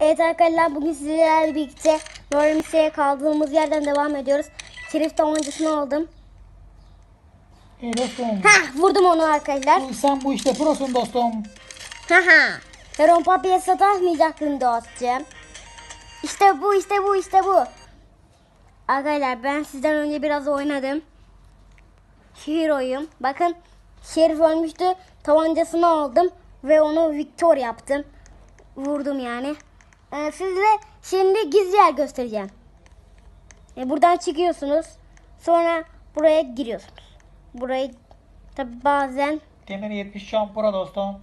Evet arkadaşlar bugün sizlerle birlikte Normis'e kaldığımız yerden devam ediyoruz. Şerif tabancasını aldım. E dostum. Hah vurdum onu arkadaşlar. Sen bu işte prosun dostum. Haha. Heron Papi'ye sataşmayacaktım dostum. İşte bu işte bu işte bu. Arkadaşlar ben sizden önce biraz oynadım. Hero'yum. Bakın Şerif ölmüştü. Tabancasını aldım ve onu Victor yaptım. Vurdum yani. Ee, size şimdi gizli yer göstereceğim. E, buradan çıkıyorsunuz. Sonra buraya giriyorsunuz. Burayı tabi bazen Demir 70 şampura dostum.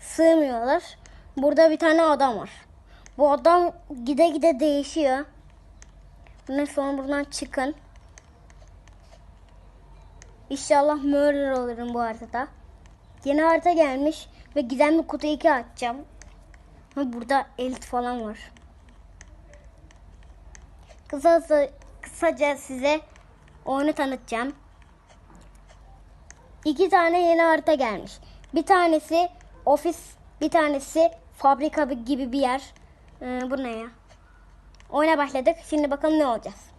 sığmıyorlar. Burada bir tane adam var. Bu adam gide gide değişiyor. Ne sonra buradan çıkın. İnşallah murder olurum bu haritada. Yeni harita gelmiş ve gizemli kutu 2 açacağım. Ha, burada elit falan var. Kısasa, kısaca size oyunu tanıtacağım. İki tane yeni harita gelmiş. Bir tanesi ofis, bir tanesi fabrika gibi bir yer. Ee, bu ne ya? Oyuna başladık. Şimdi bakalım ne olacağız.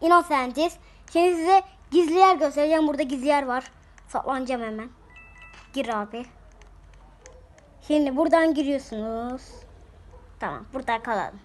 Innocentes. Şimdi size gizli yer göstereceğim. Burada gizli yer var. Saklanacağım hemen. Gir abi. Şimdi buradan giriyorsunuz. Tamam burada kalalım.